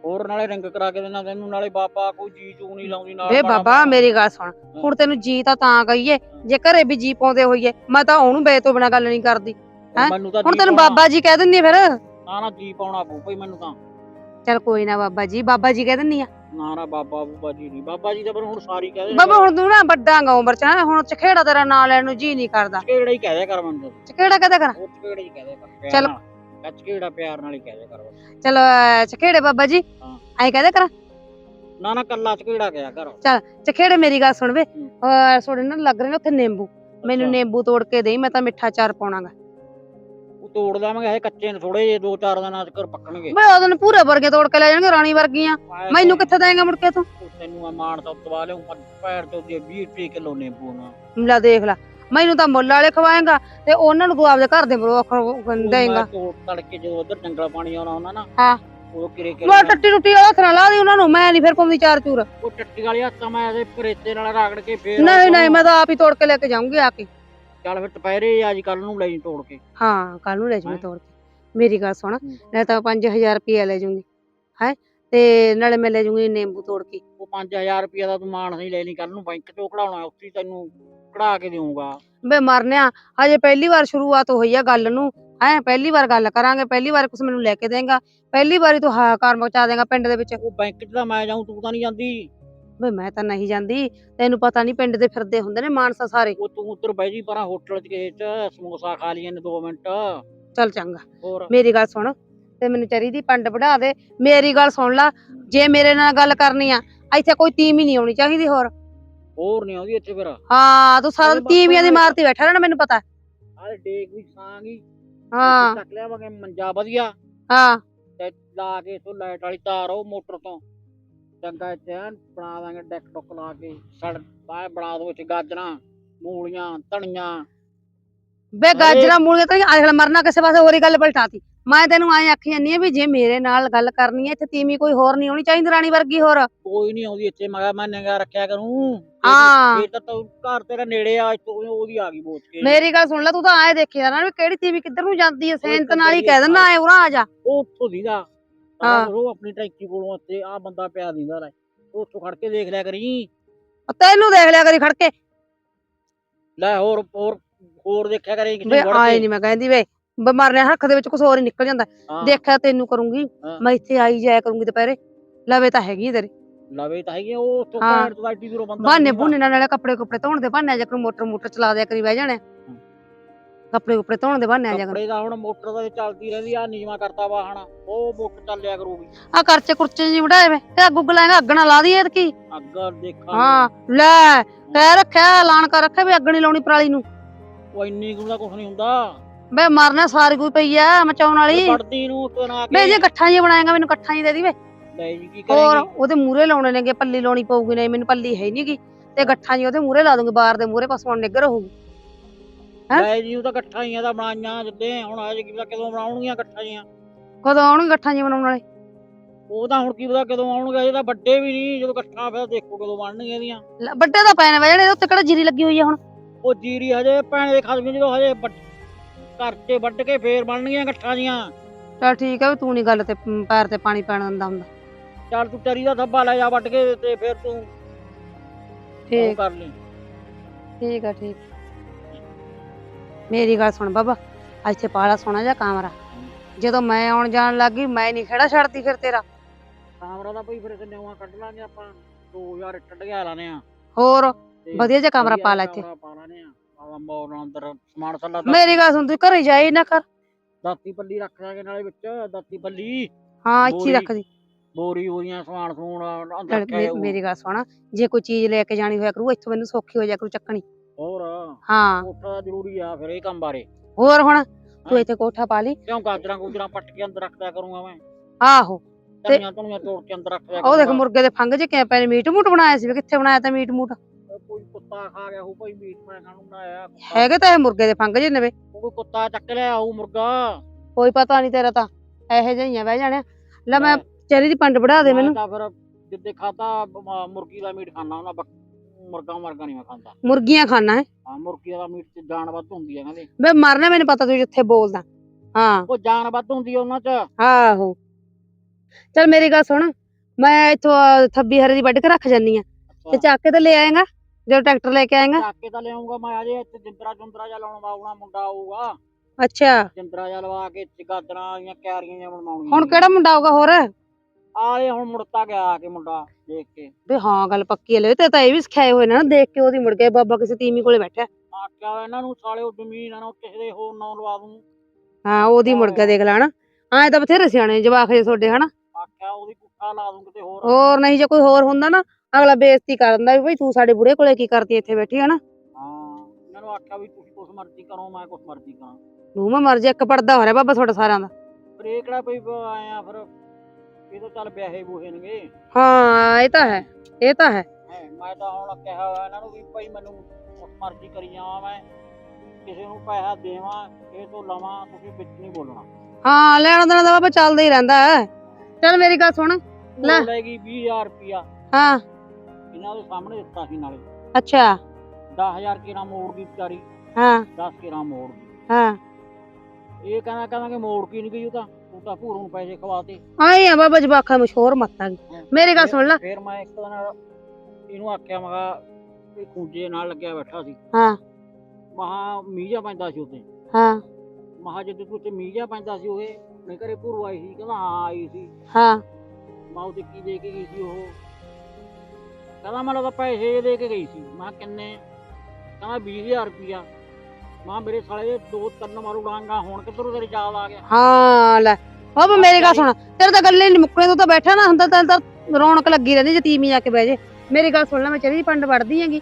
ਹੋਰ ਨਾਲੇ ਰੰਗ ਕਰਾ ਕੇ ਦੇਣਾ ਤੈਨੂੰ ਨਾਲੇ ਬਾਬਾ ਕੋਈ ਜੀ ਚੂ ਨਹੀਂ ਲਾਉਂਦੀ ਨਾਲ ਵੇ ਮਾੜਾ ਬਾਬਾ ਮੋਟਾ। ਮੇਰੀ ਗੱਲ ਸੁਣ। ਹੁਣ ਤੈਨੂੰ ਜੀ ਤਾਂ ਤਾਂ ਕਹੀਏ ਜੇ ਘਰੇ ਵੀ ਜੀ ਪਾਉਂਦੇ ਹੋਈਏ ਮੈਂ ਤਾਂ ਉਹਨੂੰ ਬੇ ਤੋਂ ਬਿਨਾ ਗੱਲ ਨਹੀਂ ਕਰਦੀ। ਹੈਂ? ਮੈਨੂੰ ਤਾਂ ਹੁਣ ਜੀ ਤੈਨੂੰ ਪਾਉਣਾ- ਬਾਬਾ ਜੀ ਕਹਿ ਦਿੰਨੀ ਆ ਫਿਰ। ਨਾ ਨਾ ਜੀ ਪਾਉਣਾ ਪਊ ਭਈ ਮੈਨੂੰ ਤਾਂ। ਚੱਲ ਕੋਈ ਨਾ ਬਾਬਾ ਜੀ ਬਾਬਾ ਜੀ ਕਹਿ ਦਿੰਨੀ ਆ। ਨਾ ਨਾ ਬਾਬਾ ਬੂਬਾ ਜੀ ਨਹੀਂ। ਬਾਬਾ ਜੀ ਤਾਂ ਫਿਰ ਹੁਣ ਸਾਰੀ ਕਹਦੇ ਬਾਬਾ ਹੁਣ ਤੂੰ ਨਾ ਵੱਡਾ ਗਾ ਉਮਰ ਚ ਹੈਂ, ਹੁਣ ਚਖੇੜਾ ਤੇਰਾ ਨਾਂ ਲੈਣ ਨੂੰ ਜੀ ਨਹੀਂ ਕਰਦਾ। ਚਕੇੜਾ ਹੀ ਕਹਦੇ ਕਰ ਮੈਨੂੰ। ਚਖੇੜਾ ਕਹਦਾ ਕਰ? ਉਹ ਚਕੇੜਾ ਹੀ ਕਹਦੇ ਕਰ। ਚੱਲ। ਨਾਲ ਚਕੇੜਾ ਪਿਆਰ ਨਾਲ ਹੀ ਕਹਦੇ ਕਰ। ਬਸ। ਚਲੋ ਅਹ, ਚਖੇੜੇ ਬਾਬਾ ਜੀ ਹਾਂ। ਐਂ ਕਹਦੇ ਕਰ? ਨਾ ਨਾ ਕੱਲਾ ਚਕੇੜਾ ਕਿਹਾ ਕਰ। ਚਖੇੜੇ ਮੇਰੀ ਗੱਲ ਸੁਣ ਵੇ। ਅਹ, ਤੁਹਾਡੇ ਨਾਲ ਲੱਗ ਰਹੇ ਨੇ ਉੱਥੇ ਨਿੰਬੂ। ਮੈਨੂੰ। ਨਿੰਬੂ ਤੋੜ ਕੇ ਦੇਈ ਮੈਂ ਤਾਂ ਮਿੱਠਾ ਚਾਰ ਪਾਉਣਾਗਾ। ਉਹ ਤੋੜ ਲਾਵਾਂਗੇ ਇਹ ਕੱਚੇ ਨੇ ਥੋੜੇ ਜੇ ਦੋ ਚਾਰ ਦਿਨਾਂ ਤੱਕ ਪੱਕਣਗੇ। ਮੈਂ ਉਹਦੋਂ ਨੂੰ ਪੂਰੇ ਵਰਗੇ ਤੋੜ ਕੇ ਲੈ ਜਾਣਗੇ ਰਾਣੀ ਵਰਗੀਆਂ। ਮੈਨੂੰ ਕਿੱਥੇ ਦੇਂਗਾ ਮੁੜ ਕੇ ਤੂੰ? ਤੈਨੂੰ ਆ ਮਾਣ ਤਾਂ ਦਵਾ ਲਿਓ ਪੈਰ ਤੋਂ ਦੇ 20 ਰੁਪਏ ਕਿਲੋ ਨਿੰਬੂ ਨਾ। ਲੈ ਦੇਖ ਲੈ ਮੈਨੂੰ ਤਾਂ ਮੁੱਲ ਵਾਲੇ ਖਵਾਏਗਾ ਤੇ ਉਹਨਾਂ ਨੂੰ ਤੂੰ ਆਪਦੇ ਘਰ ਦੇ ਉਹ ਦੇਂਗਾ। ਮੈਂ ਤੋੜ ਤੜਕੇ ਜਦੋਂ ਉਧਰ ਜੰਗਲ ਪਾਣੀ ਆਉਣਾ ਹੁੰਦਾ ਨਾ ਹਾਂ। ਉਹ ਕਿਰੇ ਕਿਰੇ ਮੈਂ ਟੱਟੀ ਟੁੱਟੀ ਵਾਲਾ ਹੱਥ ਨਾਲ ਲਾ ਦੀ ਉਹਨਾਂ ਨੂੰ ਮੈਂ ਨਹੀਂ ਫਿਰ ਪਾਉਂਦੀ ਚਾਰ ਚੂਰ। ਉਹ ਟੱਟੀ ਵਾਲੀ ਹੱਥਾਂ ਮੈਂ ਇਹਦੇ ਪਰੇਤੇ ਨਾਲ ਰਗੜ ਕੇ ਫੇਰ ਨਹੀਂ ਨਹੀਂ ਮੈਂ ਤਾਂ ਆਪ ਹੀ ਤੋੜ ਕੇ ਲੈ ਕੇ ਜਾਊਂਗੀ ਆ ਕੇ। ਚੱਲ ਫਿਰ ਦੁਪਹਿਰੇ ਅੱਜ ਕੱਲ ਨੂੰ ਲੈ ਜੀ ਤੋੜ ਕੇ। ਹਾਂ ਕੱਲ ਨੂੰ ਲੈ ਹੈਂ? ਤੋੜ ਕੇ। ਮੇਰੀ ਗੱਲ ਸੁਣ। ਮੈਂ ਤਾਂ 5000 ਰੁਪਏ ਲੈ ਜੂੰਗੀ ਹੈ? ਤੇ ਨਾਲੇ ਮੈਂ ਲੈ ਜੂੰਗੀ ਨਿੰਬੂ ਤੋੜ ਕੇ। ਉਹ 5000 ਰੁਪਏ ਦਾ ਤੂੰ ਮਾਣ ਨਹੀਂ ਲੈਣੀ ਕੱਲ ਨੂੰ ਬੈਂਕ ਚੋਂ ਕਢਾਉਣਾ ਉੱਥੇ ਹੀ ਤੈਨੂੰ ਕਢਾ ਕੇ ਦੇਊਂਗਾ। ਬੇ ਮਰਨਿਆ ਹਜੇ ਪਹਿਲੀ ਵਾਰ ਸ਼ੁਰੂਆਤ ਹੋਈ ਆ ਗੱਲ ਨੂੰ। ਹੈ ਪਹਿਲੀ ਵਾਰ ਗੱਲ ਕਰਾਂਗੇ ਪਹਿਲੀ ਵਾਰ ਕੁਛ ਮੈਨੂੰ ਲੈ ਕੇ ਦੇਂਗਾ। ਪਹਿਲੀ ਵਾਰੀ ਤੂੰ ਹਾਕਾਰ ਮਚਾ ਦੇਂਗਾ ਪਿੰਡ ਦੇ ਵਿੱਚ। ਉਹ ਬੈਂਕ 'ਚ ਤਾਂ ਮੈਂ ਜਾਊਂ ਤੂੰ ਤਾਂ ਨਹੀਂ ਜਾਂਦੀ। ਬੇ ਮੈਂ ਤਾਂ ਨਹੀਂ ਜਾਂਦੀ। ਤੈਨੂੰ ਪਤਾ ਨਹੀਂ ਪਿੰਡ ਦੇ ਫਿਰਦੇ ਹੁੰਦੇ ਨੇ ਮਾਨਸਾ ਸਾਰੇ। ਉਹ ਤੂੰ ਉੱਧਰ ਬਹਿ ਜੀ ਪਰਾਂ ਹੋਟਲ 'ਚ ਕਿਸੇ 'ਚ ਸਮੋਸਾ ਖਾ ਲਈਏ ਨੇ 2 ਮਿੰਟ। ਚੱਲ ਚੰਗਾ। ਹੋਰ? ਮੇਰੀ ਗੱਲ ਸੁਣ ਤੇ ਮੈਨੂੰ ਚਰੀ ਦੀ ਪੰਡ ਵਢਾ ਦੇ। ਮੇਰੀ ਗੱਲ ਸੁਣ ਲੈ ਜੇ ਮੇਰੇ ਨਾਲ ਗੱਲ ਕਰਨੀ ਆ ਇੱਥੇ ਕੋਈ ਤੀਮ ਹੀ ਨਹੀਂ ਆਉਣੀ ਚਾਹੀਦੀ ਹੋਰ। ਹੋਰ ਨਹੀਂ ਆਉਂਦੀ ਇੱਥੇ ਫਿਰ। ਹਾਂ ਤੂੰ ਸਾਰਾ ਦਿਨ ਦੀ। ਮਾਰਤੀ ਬੈਠਾ ਰਹਿਣਾ ਮੈਨੂੰ ਪਤਾ। ਆਹ ਡੇਕ ਵੀ ਸਾਂਗੀ। ਹਾਂ। ਚੱਕ ਲਿਆਵਾਂਗੇ ਮੰਜਾ ਵਧੀਆ। ਹਾਂ। ਤੇ ਲਾ ਕੇ ਇਥੋਂ ਲਾਈਟ ਵਾਲੀ ਤਾਰ ਉਹ ਮੋਟਰ ਤੋਂ। ਚੰਗਾ ਇੱਥੇ ਬਣਾ ਦਾਂਗੇ ਡੈਕ ਡੁੱਕ ਲਾ ਕੇ। ਸੜ ਬਾਹ ਬਣਾ ਦੋ ਇੱਥੇ ਗਾਜਰਾਂ ਮੂਲੀਆਂ ਧਨੀਆਂ। ਬੇ। ਗਾਜਰਾਂ ਮੂਲੀਆਂ ਤਾਂ ਅੱਜ ਮਰਨਾ ਕਿਸੇ ਪਾਸੇ ਹੋਰ ਗੱਲ ਪਲਟਾਤੀ। ਮੈਂ ਤੈਨੂੰ ਐਂ ਆਖੀ ਜਾਂਦੀ ਆ ਵੀ ਜੇ ਮੇਰੇ ਨਾਲ ਗੱਲ ਕਰਨੀ ਹੈ ਇੱਥੇ ਤੀਵੀਂ ਕੋਈ ਹੋਰ ਨਹੀਂ ਆਉਣੀ ਚਾਹੀਦੀ ਰਾਣੀ ਵਰਗੀ ਹੋਰ। ਕੋਈ ਨਹੀਂ ਆਉਂਦੀ ਇੱਥੇ ਮੈਂ ਕਿਹਾ ਮੈਂ ਨਿਗਾ ਰੱਖਿਆ ਕਰੂੰ। ਹਾਂ। ਇਹ ਤਾਂ ਤੂੰ ਘਰ ਤੇਰਾ ਨੇੜੇ ਆ ਇੱਥੋਂ ਉਹਦੀ ਆ ਗਈ ਬੋਚ ਕੇ। ਮੇਰੀ ਗੱਲ ਸੁਣ ਲੈ ਤੂੰ ਤਾਂ ਐਂ ਦੇਖੀ ਜਾਣਾ ਵੀ ਕਿਹੜੀ ਤੀਵੀਂ ਕਿੱਧਰ ਨੂੰ ਜਾਂਦੀ ਹੈ ਸੈਂਤ ਨਾਲ ਹੀ ਕਹਿ ਦਿੰਦਾ ਐ ਉਰਾਂ ਆ ਜਾ। ਉਹ ਉੱਥੋਂ ਦੀਦਾ ਹਾਂ। ਉਹ ਆਪਣੀ ਟੈਂਕੀ ਕੋਲੋਂ ਇੱਥੇ ਆ ਬੰਦਾ ਪਿਆ ਦਿੰਦਾ ਉਹ ਉੱਥੋਂ ਖੜ ਕੇ ਦੇਖ ਲਿਆ ਕਰੀ। ਤੈਨੂੰ ਦੇਖ ਲਿਆ ਕਰੀ ਖੜ ਕੇ। ਲੈ ਹੋਰ ਹੋਰ ਹੋਰ ਦੇਖਿਆ ਕਰੀ ਕਿਸੇ ਵੇ ਆਏ। ਨਹੀਂ ਮੈਂ ਕਹਿੰਦੀ ਵੇ ਬਿਮਾਰਨੇ ਹੱਥ ਦੇ ਵਿੱਚ ਕੁਝ ਹੋਰ ਹੀ ਨਿਕਲ ਜਾਂਦਾ। ਹਾਂ, ਦੇਖਿਆ ਤੈਨੂੰ ਕਰੂੰਗੀ ਹਾਂ। ਮੈਂ ਇੱਥੇ ਆਈ ਜਾਇਆ ਕਰੂੰਗੀ ਦੁਪਹਿਰੇ। ਲਵੇ ਤਾਂ ਹੈਗੀ ਆ ਤੇਰੇ। ਲਵੇ ਤਾਂ ਹੈਗੀ ਉਹ ਉੱਥੋਂ ਹਾਂ। ਤੋਂ ਐਡੀ ਦੂਰੋਂ ਬੰਦਾ ਬਾਨੇ ਦਿੰਦਾ। ਬੁੰਨੇ ਨਾਲ ਨਾਲੇ ਕੱਪੜੇ ਕੁਪੜੇ ਧੋਣ ਦੇ ਬਾਨੇ ਜਾ ਕਰ ਮੋਟਰ ਮੋਟਰ ਚਲਾ ਦਿਆ ਕਰੀ ਬਹਿ ਜਾਣੇ। ਕੱਪੜੇ ਕੁਪੜੇ ਧੋਣ ਦੇ ਬਾਨੇ ਆ ਜਾ ਕਰ। ਕੱਪੜੇ ਦਾ ਹੁਣ ਮੋਟਰ ਦਾ ਚੱਲਦੀ ਰਹਿੰਦੀ ਆ ਨੀਵਾ ਕਰਤਾ ਵਾਹਣ ਉਹ ਮੋਟਰ ਚੱਲਿਆ ਕਰੂਗੀ। ਆ ਕਰਚੇ ਕੁਰਚੇ ਜੀ ਵੜਾਏ ਵੇ ਤੇ ਗੁੱਗ ਲਾਂਗਾ ਅੱਗ ਨਾ ਲਾ ਦੀ ਇਹ ਕੀ ਅੱਗ ਦੇਖਾਂਗੇ। ਹਾਂ ਲੈ ਕਹਿ ਰੱਖਿਆ ਐਲਾਨ ਕਰ ਰੱਖਿਆ ਵੀ ਅੱਗ ਨਹੀਂ ਲਾਉਣੀ ਪਰਾਲੀ ਨੂੰ। ਉਹ ਇੰਨੀ ਕੁ ਦਾ ਕੁਝ ਨਹੀਂ ਹੁੰਦਾ। ਬੇ ਮਰਨਾ ਸਾਰੀ ਕੋਈ ਪਈ ਆ ਮਚਾਉਣ ਵਾਲੀ। ਪੜਦੀ ਨੂੰ ਬਣਾ ਬੇ ਕੇ। ਜੇ ਗੱਠਾਂ ਜੀ ਬਣਾਏਗਾ ਮੈਨੂੰ ਗੱਠਾਂ ਜੀ ਦੇ ਦੀ ਵੇ ਲੈ ਜੀ ਕੀ ਹੋਰ ਕਰੇਗੀ ਉਹਦੇ ਮੂਰੇ ਲਾਉਣੇ ਨੇਗੇ ਪੱਲੀ ਲਾਉਣੀ ਪਊਗੀ ਨਹੀਂ ਮੈਨੂੰ ਪੱਲੀ ਹੈ ਨਹੀਂਗੀ ਤੇ ਗੱਠਾਂ ਜੀ ਉਹਦੇ ਮੂਰੇ ਲਾ ਦੂੰਗੀ ਬਾਰ ਦੇ ਮੂਰੇ ਪਾਸੋਂ ਨਿੱਗਰ ਹੋਊਗੀ। ਹੈਂ? ਲੈ ਜੀ ਉਹ ਤਾਂ ਇਕੱਠਾ ਹੀ ਆ ਤਾਂ ਬਣਾਈਆਂ ਜਿੱਦੇ ਹੁਣ ਅੱਜ ਕੀ ਪਤਾ ਕਦੋਂ ਬਣਾਉਣਗੀਆਂ ਇਕੱਠਾ ਜੀਆਂ ਕਦੋਂ ਆਉਣਗੇ ਗੱਠਾਂ ਜੀ ਬਣਾਉਣ ਵਾਲੇ? ਉਹ ਤਾਂ ਹੁਣ ਕੀ ਪਤਾ ਕਦੋਂ ਆਉਣਗੇ ਇਹ ਤਾਂ ਵੱਡੇ ਵੀ ਨਹੀਂ ਜਦੋਂ ਇਕੱਠਾ ਫਿਰ ਦੇਖੋ ਕਦੋਂ ਬਣਨਗੀਆਂ ਇਹਦੀਆਂ। ਲੈ, ਵੱਡੇ ਤਾਂ ਪੈਣ ਵਜਣੇ ਇਹਦੇ ਉੱਤੇ ਕਿਹੜਾ ਜੀਰੀ ਲੱਗੀ ਹੋਈ ਆ ਹੁਣ? ਉਹ ਜੀਰੀ ਹਜੇ ਭੈਣ ਦੇ ਖਸਮ ਜਦੋਂ ਹਜੇ ਵੱਡ- ਘਰ 'ਚ ਵੱਢ ਕੇ ਫੇਰ ਬਣਨਗੀਆਂ ਇਕੱਠਾਂ ਦੀਆਂ ਚਲ ਠੀਕ ਆ ਵੀ ਤੂੰ ਨਹੀਂ ਗੱਲ ਤੇ ਮ, ਪੈਰ ਤੇ ਪਾਣੀ ਪੈਣ ਦਿੰਦਾ ਹੁੰਦਾ। ਚੱਲ ਤੂੰ ਤੇਰੀ ਦਾ ਥੱਬਾ ਲੈ ਜਾ ਵੱਢ ਕੇ ਤੇ ਫਿਰ ਤੂੰ ਉਹ ਠੀਕ। ਕਰ ਲਈ। ਠੀਕ ਆ ਠੀਕ। ਮੇਰੀ ਗੱਲ ਸੁਣ ਬਾਬਾ ਇੱਥੇ ਪਾਲਾ ਸੋਹਣਾ ਜਿਹਾ ਕਮਰਾ। ਜਦੋਂ ਮੈਂ ਆਉਣ ਜਾਣ ਲੱਗੀ ਮੈਂ ਨਹੀਂ ਖੜਾ ਛੱਡਦੀ ਫਿਰ ਤੇਰਾ। ਕਾਮਰਾ ਦਾ ਭਈ ਫਿਰ ਕਿੰਨੇ ਕੱਢ ਲਾਂਗੇ ਆਪਾਂ 2000 ਟੱਡ ਗਿਆ ਲਾਣੇ ਆ। ਹੋਰ ਤੇ ਵਧੀਆ ਜਿਹਾ ਕਮਰਾ ਪਾ ਲੈ ਇੱਥੇ। ਕਮਰਾ ਪਾ ਲਾਣੇ ਆ। ਆਵਾ ਮੋਰ ਅੰਦਰ ਸਮਾਨ ਸੱਲਾ ਮੇਰੀ ਗੱਲ ਸੁਣ ਤੂੰ ਘਰੇ ਜਾਈ ਨਾ ਕਰ। ਦਾਤੀ ਪੱਲੀ ਰੱਖ ਲਾਂਗੇ ਨਾਲੇ ਵਿੱਚ ਦਾਤੀ ਪੱਲੀ। ਹਾਂ ਇੱਥੇ ਹੀ। ਰੱਖ ਦੀ। ਬੋਰੀ ਹੋਈਆਂ ਸਮਾਨ ਸਮੂਨ ਅੰਦਰ ਹੋਊ। ਮੇਰੀ ਗੱਲ ਸੁਣ ਜੇ ਕੋਈ ਚੀਜ਼ ਲੈ ਕੇ ਜਾਣੀ ਹੋਇਆ ਕਰੂ ਇੱਥੋਂ ਮੈਨੂੰ ਸੌਖੀ ਹੋ ਜਾ ਕਰੂ ਚੱਕਣੀ। ਹੋਰ? ਹਾਂ। ਕੋਠਾ ਜ਼ਰੂਰੀ ਆ ਫਿਰ ਇਹ ਕੰਮ ਬਾਰੇ। ਹੋਰ ਹੁਣ ਤੂੰ ਇੱਥੇ ਕੋਠਾ ਪਾ ਲਈ। ਕਿਉਂ ਗਾਜਰਾਂ ਗੂਜਰਾਂ ਪੱਟ ਕੇ ਅੰਦਰ ਰੱਖਦਾ ਕਰੂੰਗਾ ਮੈਂ? ਆਹੋ। ਤੇ- ਧਨੀਆਂ ਧੁਨੀਆਂ ਤੋੜ ਕੇ ਅੰਦਰ ਰੱਖਦਾ ਉਹ ਦੇਖ ਮੁਰਗੇ ਦੇ ਫੰਗ ਜੇ ਕਿਵੇਂ ਨੇ ਮੀਟ ਮੂਟ ਬਣਾਇਆ ਸੀ ਕਿੱਥੇ ਬਣਾਇਆ ਤਾਂ ਮੀਟ ਮੂਟ ਕੋਈ ਕੁੱਤਾ ਖਾ ਗਿਆ ਉਹ ਭਾਈ ਮੀਟ ਮੈਂ ਖਾਣ ਨੂੰ ਬਣਾਇਆ ਹੈਗੇ ਤਾਂ ਇਹ ਮੁਰਗੇ ਦੇ ਫੰਗ ਜੇ ਨਵੇਂ ਕੋਈ ਕੁੱਤਾ ਚੱਕ ਲਿਆ ਉਹ ਮੁਰਗਾ। ਕੋਈ ਪਤਾ ਨਹੀਂ ਤੇਰਾ ਤਾਂ ਇਹੋ ਜਿਹੀਆਂ ਬਹਿ ਜਾਣੇ ਲੈ ਮੈਂ ਚੈਰੀ ਦੀ ਪੰਡ ਵੜਾ ਦੇ ਮੈਨੂੰ। ਤਾਂ ਫਿਰ ਜਿੱਦੇ ਖਾਦਾ ਮੁਰਗੀ ਦਾ ਮੀਟ ਖਾਣਾ ਬੱਕ- ਮੁਰਗਾ ਮਰਗਾ ਨਹੀਂ ਮੈਂ ਖਾਂਦਾ। ਮੁਰਗੀਆਂ ਖਾਣਾ ਹੈ। ਹਾਂ ਮੁਰਗੀ ਦਾ ਮੀਟ ਚ ਜਾਨ ਵੱਧ ਹੁੰਦੀ ਹੈ ਕਹਿੰਦੇ ਬੇ ਮਰਨਾ ਮੈਨੂੰ ਪਤਾ ਤੂੰ ਜਿੱਥੇ ਬੋਲਦਾ। ਹਾਂ। ਉਹ ਜਾਨ ਵੱਧ ਹੁੰਦੀ ਹੈ ਉਹਨਾਂ ਚ। ਆਹੋ। ਚੱਲ ਮੇਰੀ ਗੱਲ ਸੁਣ ਮੈਂ ਇੱਥੋਂ ਥੱਬੀ ਹਰੇ ਦੀ ਵੱਢ ਕੇ ਰੱਖ ਜੰਨੀ ਆ। ਤੇ ਚੱਕ ਕੇ ਤੇ ਲੈ ਆਏਗਾ। ਜਦੋਂ ਟਰੈਕਟਰ ਲੈ ਕੇ ਆਏਗਾ? ਚੱਕ ਕੇ ਤਾਂ ਲਿਆਉਂਗਾ ਮੈਂ ਅਜੇ ਇੱਥੇ ਜਿੰਦਰਾ ਜੁੰਦਰਾ ਜਾ ਲਾਉਣ ਵਾਲਾ ਮੁੰਡਾ ਆਊਗਾ ਅੱਛਾ। ਜਿੰਦਰਾ ਜਾ ਲਵਾ ਕੇ ਗਾਜਰਾਂ ਵਾਲੀਆਂ ਕਿਆਰੀਆਂ ਜਿਹੀਆਂ ਬਣਾਉਣੀਆਂ ਹੁਣ ਕਿਹੜਾ ਮੁੰਡਾ ਆਊਗਾ ਹੋਰ? ਆਲੇ ਹੁਣ ਮੁੜਤਾ ਗਿਆ ਆ ਕੇ ਮੁੰਡਾ ਦੇਖ ਕੇ। ਵੀ ਹਾਂ ਗੱਲ ਪੱਕੀ ਲੈ ਤੇ ਤਾਂ ਇਹ ਵੀ ਸਿਖਾਏ ਹੋਏ ਨੇ ਨਾ ਦੇਖ ਕੇ ਉਹਦੀ ਮੁੜ ਕੇ ਬਾਬਾ ਕਿਸੇ ਤੀਮੀ ਕੋਲੇ ਬੈਠਾ ਆਖਿਆ ਇਹਨਾਂ ਨੂੰ ਸਾਲਿਓ ਜ਼ਮੀਨ ਆ ਨਾ ਕਿਸੇ ਦੇ ਹੋਰ ਨਾਂ ਲਵਾ ਦੂੰ। ਹਾਂ ਉਹਦੀ ਮੁੜ ਕੇ ਦੇਖ ਲੈਣਾ। ਐਂ ਤਾਂ ਬਥੇਰੇ ਸਿਆਣੇ ਜਵਾਕ ਜੇ ਤੁਹਾਡੇ ਹਨਾ? ਆਖਿਆ ਉਹਦੀ ਪੁੱਠਾ ਲਾ ਦੂੰ ਕਿਤੇ ਹੋਰ। ਹੋਰ ਨਹੀਂ ਜੇ ਕੋਈ ਹੋਰ ਹੁੰਦਾ ਨਾ ਅਗਲਾ ਬੇਇੱਜ਼ਤੀ ਕਰ ਦਿੰਦਾ ਵੀ ਬਈ ਤੂੰ ਸਾਡੇ ਬੁੜੇ ਕੋਲੇ ਕੀ ਕਰਦੀ ਇੱਥੇ ਬੈਠੀ ਹਨਾ? ਹਾਂ ਇਹਨਾਂ ਨੂੰ ਆਖਿਆ ਵੀ ਤੁਸੀਂ ਕੁਛ ਮਰਜ਼ੀ ਕਰੋ ਮੈਂ ਕੁਛ ਮਰਜ਼ੀ ਕਰਾਂ। ਨੂੰ ਮੈਂ ਮਰ ਜਾ ਇੱਕ ਪੜਦਾ ਹੋ ਰਿਹਾ ਬਾਬਾ ਤੁਹਾਡਾ ਸਾਰਿਆਂ ਦਾ। ਫਿਰ ਇਹ ਕਿਹੜਾ ਕੋਈ ਆਏ ਆ ਫਿਰ ਇਹ ਤਾਂ ਚੱਲ ਵਿਆਹੇ ਬੂਹੇ ਨੇਗੇ। ਹਾਂ ਇਹ ਤਾਂ ਹੈ ਇਹ ਤਾਂ ਹੈ। ਹੈਂ, ਮੈਂ ਤਾਂ ਹੁਣ ਕਿਹਾ ਹੋਇਆ ਇਹਨਾਂ ਨੂੰ ਵੀ ਭਾਈ ਮੈਨੂੰ ਕੁਛ ਮਰਜ਼ੀ ਕਰੀ ਜਾਵਾਂ ਮੈਂ ਕਿਸੇ ਨੂੰ ਪੈਸਾ ਦੇਵਾਂ ਇਹ ਤੋਂ ਲਵਾਂ ਤੁਸੀਂ ਵਿੱਚ ਨਹੀਂ ਬੋਲਣਾ। ਹਾਂ ਲੈਣਾ ਦੇਣਾ ਤਾਂ ਬਾਬਾ ਚੱਲਦਾ ਹੀ ਰਹਿੰਦਾ ਹੈ। ਚੱਲ ਮੇਰੀ ਗੱਲ ਸੁਣ ਲੈ। ਉਹ ਲੈਗੀ 20000 ਰੁਪਿਆ ਹਾਂ। ਇਹਨਾਂ ਦੇ ਸਾਹਮਣੇ ਦਿੱਤਾ ਸੀ ਨਾਲੇ। ਅੱਛਾ। 10000 ਕਿਰਾ ਮੋੜ ਦੀ ਵਿਚਾਰੀ। ਹਾਂ। 10 ਕਿਰਾ ਮੋੜ ਦੀ। ਹਾਂ। ਇਹ ਕਹਿੰਦਾ ਕਹਿੰਦਾ ਕਿ ਮੋੜ ਕੀ ਨਹੀਂ ਗਈ ਉਹ ਤਾਂ ਤੂੰ ਤਾਂ ਭੂਰੂ ਨੂੰ ਪੈਸੇ ਖਵਾਤੇ। ਆਏ ਆ ਬਾਬਾ ਜਵਾਖਾ ਮਸ਼ਹੂਰ ਮੱਤਾਂ ਦੀ। ਮੇਰੀ ਗੱਲ ਸੁਣ ਲੈ। ਫਿਰ ਮੈਂ ਇੱਕ ਦਿਨ ਇਹਨੂੰ ਆਖਿਆ ਮੈਂ ਕਿਹਾ ਇਹ ਖੂੰਜੇ ਨਾਲ ਲੱਗਿਆ ਬੈਠਾ ਸੀ। ਹਾਂ। ਮਹਾ ਮੀਂਹ ਪੈਂਦਾ ਸੀ ਉੱਤੇ ਹਾਂ। ਮਹਾ ਜਦੋਂ ਤੂੰ ਉੱਤੇ ਮੀਂਹ ਪੈਂਦਾ ਸੀ ਉਹ ਆਪਣੇ ਘਰੇ ਭੂਰੂ ਆਈ ਸੀ। ਕਹਿੰਦਾ ਹਾਂ ਆਈ ਸੀ। ਹਾਂ। ਮੈਂ ਉਹਦੇ ਕੀ ਦੇ ਕੇ ਗਈ ਸੀ ਉਹ। ਕਹਿੰਦਾ ਮੈਨੂੰ ਤਾਂ ਪੈਸੇ ਦੇ ਕੇ ਗਈ ਸੀ। ਮੈਂ ਕਿਹਾ ਕਿੰਨੇ? ਕਹਿੰਦਾ 20000 ਰੁਪਿਆ ਮੈਂ ਮੇਰੇ ਸਾਲੇ ਦੇ ਦੋ ਤਿੰਨ ਮਾਰੂ ਡਾਂਗਾ ਹੁਣ ਕਿੱਧਰੋਂ ਤੇਰੇ ਯਾਦ ਆ ਗਿਆ? ਹਾਂ ਲੈ। ਬਾਬਾ ਮੇਰੀ ਗੱਲ ਸੁਣ। ਤੇਰੇ ਤਾਂ ਗੱਲੇ ਨਹੀਂ ਮੁੱਕਣੇ ਤੂੰ ਤਾਂ ਬੈਠਾ ਨਾ ਹੁੰਦਾ ਤਾਂ ਤਾਂ ਰੌਣਕ ਲੱਗੀ ਰਹਿੰਦੀ ਜੇ ਤੀਵੀਂ ਆ ਕੇ ਬਹਿ ਜੇ। ਮੇਰੀ ਗੱਲ ਸੁਣ ਲੈ ਮੈਂ ਦੀ ਪੰਡ ਵੜਦੀ ਹੈਗੀ।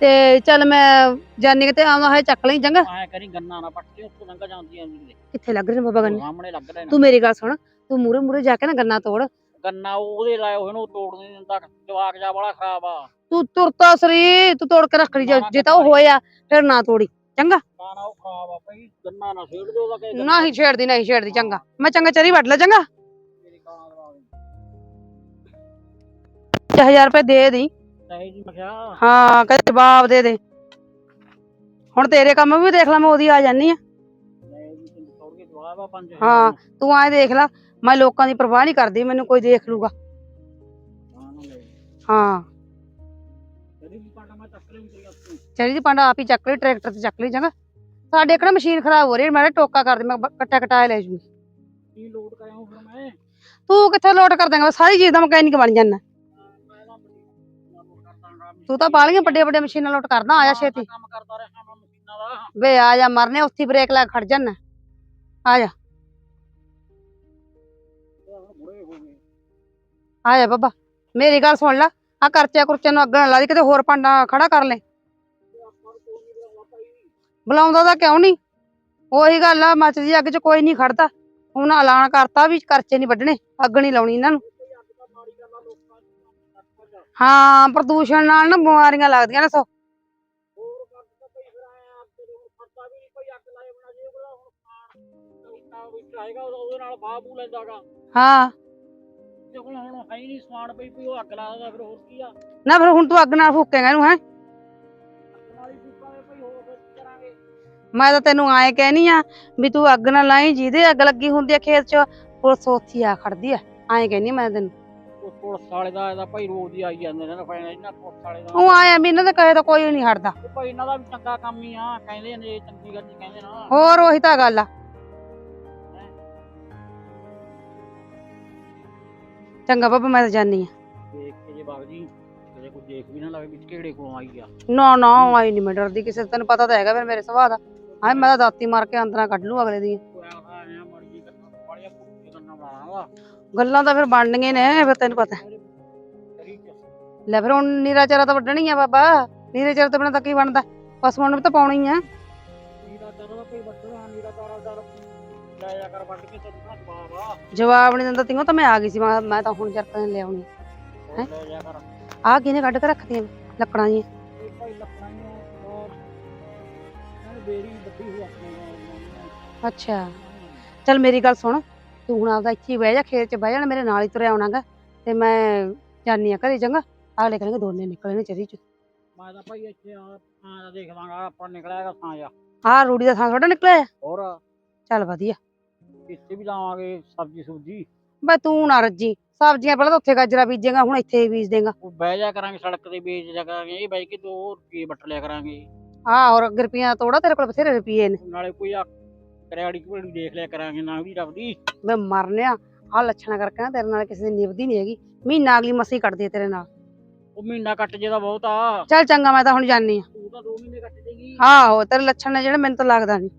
ਤੇ ਚੱਲ ਮੈਂ ਜਾਨੀ ਕਿਤੇ ਆਉਂਦਾ ਹੈ ਚੱਕ ਲਈ ਚੰਗਾ ਐ ਕਰੀ ਗੰਨਾ ਨਾ ਪੱਟ ਕੇ ਉੱਥੋਂ ਲੰਘ ਜਾਂਦੀ ਨਹੀਂ ਕਿੱਥੇ ਲੱਗ ਰਹੇ ਨੇ ਬਾਬਾ ਗੰਨੇ? ਸਾਹਮਣੇ ਲੱਗ ਰਿਹਾ ਤੂੰ ਮੇਰੀ ਗੱਲ ਸੁਣ। ਤੂੰ ਮੂਰੇ ਮੂਰੇ ਜਾ ਕੇ ਨਾ ਗੰਨਾ ਤੋੜ। ਗੰਨਾ ਉਹਦੇ ਲਾਏ ਹੋਏ ਨੂੰ ਤੋੜ ਨਹੀਂ ਦਿੰਦਾ ਜਵਾਕ ਜਾ ਬੜਾ ਖਰਾਬ ਆ। ਤੂੰ ਤੁਰਤਾ ਸਰੀ ਤੂੰ ਤੋੜ ਕੇ ਰੱਖ ਲਈ ਜੇ- ਜੇ ਤਾਂ ਉਹ ਹੋਇਆ ਫਿਰ ਨਾ ਤੋੜੀ ਚੰਗਾ? ਨਾ ਨਾ ਉਹ ਖਰਾਬ ਆ ਭਾਈ ਗੰਨਾ ਨਾ ਛੇੜ ਦਿਓ ਉਹਦਾ ਕਿ ਨਹੀਂ ਛੇੜਦੀ ਨਹੀਂ ਛੇੜਦੀ ਚੰਗਾ। ਮੈਂ ਚੰਗਾ ਚਰੀ ਵੱਢ ਲੈ ਚੰਗਾ? ਮੇਰੀ 1000 ਰੁਪਏ ਦੇ ਦੀ ਨਹੀਂ ਜੀ ਮੈਂ ਕਿਹਾ। ਹਾਂ ਕਹਿੰਦੇ ਜਵਾਬ ਦੇ ਦੇ। ਹੁਣ ਤੇਰੇ ਕੰਮ ਵੀ ਦੇਖ ਲਾ ਮੈਂ ਉਹਦੀ ਆ ਜਾਨੀ ਆ। ਨਹੀਂ ਜੀ ਤੈਨੂੰ ਤੋੜ ਕੇ ਜਵਾਬ ਆ ਪੰਜ ਹਾਂ। ਤੂੰ ਆਏ ਦੇਖ ਲੈ। ਮੈਂ ਲੋਕਾਂ ਦੀ ਪਰਵਾਹ ਨਹੀਂ ਕਰਦੀ ਮੈਨੂੰ ਕੋਈ ਦੇਖ ਲੂਗਾ। ਹਾਂ। ਚਰੀ ਦੀ ਪੰਡ ਆਪ ਹੀ ਚੱਕ ਲਈ ਟਰੈਕਟਰ ਤੇ ਚੱਕ ਲਈ ਚੰਗਾ। ਸਾਡੇ ਕਿਹੜਾ ਮਸ਼ੀਨ ਖਰਾਬ ਹੋ ਰਹੀ ਹੈ, ਮੈਂ ਟੋਕਾ ਕਰਦੀ ਮੈਂ ਕੱਟਾ ਕਟਾਇਆ ਲੈ ਜੂਗੀ। ਕੀ ਲੋਡ ਕਰਿਆ ਹੁਣ ਮੈਂ? ਤੂੰ ਕਿੱਥੇ ਲੋਟ ਕਰ ਦੇਂਗਾ? ਸਾਰੀ ਚੀਜ਼ ਦਾ ਮਕੈਨਿਕ ਬਣ ਜਾਣਾ ਲੋਡ ਤੂੰ ਤਾਂ ਬਾਲੀਆਂ ਵੱਡੇ ਵੱਡੇ ਮਸ਼ੀਨਾਂ ਲੋਟ ਕਰਦਾ ਆ ਜਾ ਛੇਤੀ। ਵੇ ਆ ਜਾ ਮਰਨੇ ਉੱਥੇ ਬ੍ਰੇਕ ਲਾ ਖੜ ਜਾਣਾ ਆ ਜਾ। ਆ ਬਾਬਾ, ਮੇਰੀ ਗੱਲ ਸੁਣ ਲੈ ਆ ਕਰਚਾ ਕੁਰਚੇ ਨੂੰ ਅੱਗ ਨਾ ਲਾ ਦੀ, ਕਿਤੇ ਹੋਰ ਭਾਂਡਾ ਖੜਾ ਕਰ ਲੈ। ਬੁਲਾਉਂਦਾ ਤਾਂ ਕਿਉਂ ਨਹੀਂ? ਉਹੀ ਗੱਲ ਆ ਮੱਚਦੀ ਅੱਗ 'ਚ ਕੋਈ ਨਹੀਂ ਖੜਦਾ। ਹੁਣ ਐਲਾਨ ਕਰਤਾ ਵੀ ਕਰਚੇ ਨਹੀਂ ਵੱਢਣੇ, ਅੱਗ ਨਹੀਂ ਲਾਉਣੀ ਇਹਨਾਂ ਨੂੰ। ਹਾਂ, ਪ੍ਰਦੂਸ਼ਣ ਨਾਲ ਨਾ ਬਿਮਾਰੀਆਂ ਲੱਗਦੀਆਂ ਨੇ ਸੋ। ਹਾਂ। ਤੇ ਕੋਲ ਹੁਣ ਹੈ ਹੀ ਨਹੀਂ ਸਮਾਨ ਪਈ ਪਈ ਉਹ ਅੱਗ ਲਾ ਦਿੰਦਾ ਫਿਰ ਹੋਰ ਕੀ ਆ? ਨਾ ਫਿਰ ਹੁਣ ਤੂੰ ਅੱਗ ਨਾਲ ਫੂਕੇਗਾ ਇਹਨੂੰ ਹੈ? ਭਈ ਹੋਰ ਕਰਾਂਗੇ? ਮੈਂ ਤਾਂ ਤੈਨੂੰ ਆਏ ਕਹਿਨੀ ਆ ਵੀ ਤੂੰ ਅੱਗ ਨਾ ਲਾਈ ਜਿਹਦੇ ਅੱਗ ਲੱਗੀ ਹੁੰਦੀ ਆ ਖੇਤ 'ਚ ਪੁਲਿਸ ਉੱਥੇ ਆ ਖੜਦੀ ਆ। ਐਂ ਕਹਿਨੀ ਮੈਂ ਤੈਨੂੰ। ਉਹ ਪੁਲਿਸ ਵਾਲੇ ਦਾ ਇਹਦਾ ਭਾਈ ਰੋਜ਼ ਹੀ ਆਈ ਜਾਂਦੇ ਨੇ ਨਾ ਫਾਇਨ ਇਹਨਾਂ ਪੁਲਿਸ ਵਾਲੇ ਦਾ। ਉਹ ਆਇਆ ਵੀ ਇਹਨਾਂ ਦੇ ਕਹੇ ਤਾਂ ਕੋਈ ਨਹੀਂ ਹਟਦਾ। ਉਹ ਭਾਈ ਇਹਨਾਂ ਦਾ ਵੀ ਚੰਗਾ ਕੰਮ ਹੀ ਆ ਕਹਿੰਦੇ ਨੇ ਇਹ ਚੰਗੀ ਗੱਲ ਨਹੀਂ ਕਹਿੰਦੇ ਨਾ। ਹੋਰ ਉਹੀ ਤਾਂ ਗੱਲ ਆ। ਚੰਗਾ ਬਾਬਾ ਮੈਂ ਤਾਂ ਜਾਨੀ ਆ ਦੇਖ ਕੇ ਜੇ ਬਾਗ ਜੀ ਕਦੇ ਕੋਈ ਦੇਖ ਵੀ ਨਾ ਲਵੇ ਵੀ ਕਿਹੜੇ ਕੋਲੋਂ ਆਈ ਆ? ਨਾ ਨਾ ਆਈ ਨਹੀਂ ਮੈਂ ਡਰਦੀ ਕਿਸੇ ਤੋਂ, ਤੈਨੂੰ ਪਤਾ ਤਾਂ ਹੈਗਾ ਫਿਰ ਮੇਰੇ ਸੁਭਾਅ ਦਾ। ਹਾਂ ਮੈਂ ਤਾਂ ਦਾਤੀ ਮਾਰ ਕੇ ਅੰਦਰਾਂ ਕੱਢ ਲੂ ਅਗਲੇ ਦੀ ਕੋਈ ਜੀ ਕਰਨਾ ਬੜੀਆਂ ਕਰਨਾ ਗੱਲਾਂ ਤਾਂ ਫਿਰ ਬਣਨੀਆਂ ਨੇ ਫਿਰ ਤੈਨੂੰ ਪਤਾ ਚ ਲੈ ਫਿਰ ਹੁਣ ਨੀਰਾ ਚਾਰਾ ਤਾਂ ਵੱਢਣੀ ਆ ਬਾਬਾ ਨੀਰੇ ਚਾਰਾ ਤੋਂ ਬਿਨਾਂ ਤਾਂ ਕੀ ਬਣਦਾ? ਪਸ਼ੂਆਂ ਨੂੰ ਵੀ ਤਾਂ ਪਾਉਣੀ ਆ। ਨੀਰਾ ਤਾਰਾ ਕੋਈ ਵੱਡਣਾ ਨੀਰਾ ਤਾਰਾ ਦਰ ਲੈ ਜਾ ਕਰ ਵੱਢ ਕੇ ਤੈਨੂੰ ਨਾ ਜਵਾਬ ਆ ਜਵਾਬ ਨਹੀਂ ਦਿੰਦਾ ਤਿੰਗੋ ਤਾਂ ਮੈਂ ਆ ਗਈ ਸੀ ਮੈਂ ਮੈਂ ਤਾਂ ਹੁਣ ਜਰਕਾਂ ਲੈ ਆਉਣੀ ਹੋਰ ਲੈ ਜਾ ਕਰ ਆ ਕਿਹਨੇ ਕੱਢ ਕੇ ਰੱਖਤੀਆਂ ਲੱਕੜਾਂ ਜੀ ਇਹ ਭਾਈ ਲੱਕੜਾਂ ਹੀ ਆ ਔਰ ਇਹਨਾਂ ਬੇਰੀ ਵੱਡੀ ਹੋਈ ਆਪਣੇ ਨਾਲ ਅੱਛਾ। ਚੱਲ ਮੇਰੀ ਗੱਲ ਸੁਣ ਤੂੰ ਹੁਣ ਆਪਦਾ ਇੱਥੇ ਹੀ ਬਹਿ ਜਾ ਖੇਤ 'ਚ ਬਹਿ ਜਾਣਾ ਮੇਰੇ ਨਾਲ ਹੀ ਤੁਰਿਆ ਆਉਣਾਗਾ ਤੇ ਮੈਂ ਜਾਨੀ ਆ ਘਰੇ ਚੰਗਾ ਅਗਲੇ ਕਹਿੰਗੇ ਦੋਨੇ ਨਿਕਲੇ ਨੇ ਚਰੀ 'ਚ। ਮੈਂ ਤਾਂ ਭਾਈ ਇੱਥੇ ਆ ਦਾ ਦੇਖ ਲਾਂਗਾ ਆਪਾਂ ਨਿਕਲਿਆਗਾ ਥਾਂ ਜਾ। ਆਹ ਰੂੜੀ ਦਾ ਥਾਂ ਥੋੜਾ ਨਿਕਲਿਆ ਹੋਰ? ਚੱਲ ਵਧੀਆ। ਇੱਥੇ ਵੀ ਲਾਵਾਂਗੇ ਸਬਜ਼ੀ ਸੁਬਜੀ। ਬਈ ਤੂੰ ਨਾ ਰੱਜੀ ਸਬਜ਼ੀਆਂ ਪਹਿਲਾਂ ਤਾਂ ਉੱਥੇ ਗਾਜਰਾ ਬੀਜੇਗਾ ਹੁਣ ਇੱਥੇ ਹੀ ਬੀਜ ਦੇਗਾ ਉਹ ਬਹਿ ਜਾ ਕਰਾਂਗੇ ਸੜਕ ਤੇ ਵੇਚ ਜਾ ਕਰਾਂਗੇ ਇਹ ਬਹਿ ਕੇ ਦੋ ਰੁਪਏ ਵੱਟ ਲਿਆ ਕਰਾਂਗੇ। ਆਹ ਹੋਰ ਰੁਪਈਆ ਤੋੜਾ ਤੇਰੇ ਕੋਲ ਬਥੇਰੇ ਰੁਪਈਏ ਨੇ। ਨਾਲੇ ਕੋਈ ਆ ਕਰਿਆੜੀ ਘੜੀ ਦੇਖ ਲਿਆ ਕਰਾਂਗੇ ਨਾ ਵੀ ਰੱਬਦੀ। ਮੈਂ ਮਰਨਿਆ ਆ ਲੱਛਣਾ ਕਰਕੇ ਨਾ ਤੇਰੇ ਨਾਲ ਕਿਸੇ ਦੀ ਨਿਭਦੀ ਨਹੀਂ ਹੈਗੀ। ਮਹੀਨਾ ਅਗਲੀ ਮਸੀ ਕੱਟਦੀ ਹੈ ਤੇਰੇ ਨਾਲ। ਉਹ ਮਹੀਨਾ ਕੱਟ ਜੇ ਦਾ ਬਹੁਤ ਆ। ਚੱਲ ਚੰਗਾ ਮੈਂ ਤਾਂ ਹੁਣ ਜਾਨੀ ਆ ਤੂੰ ਤਾਂ 2 ਮਹੀਨੇ ਕੱਟ ਦੇਗੀ ਆਹੋ ਤੇਰੇ ਲੱਛਣ ਨੇ ਜਿਹੜੇ ਮੈਨੂੰ ਤਾਂ ਲੱਗਦਾ ਨਹੀਂ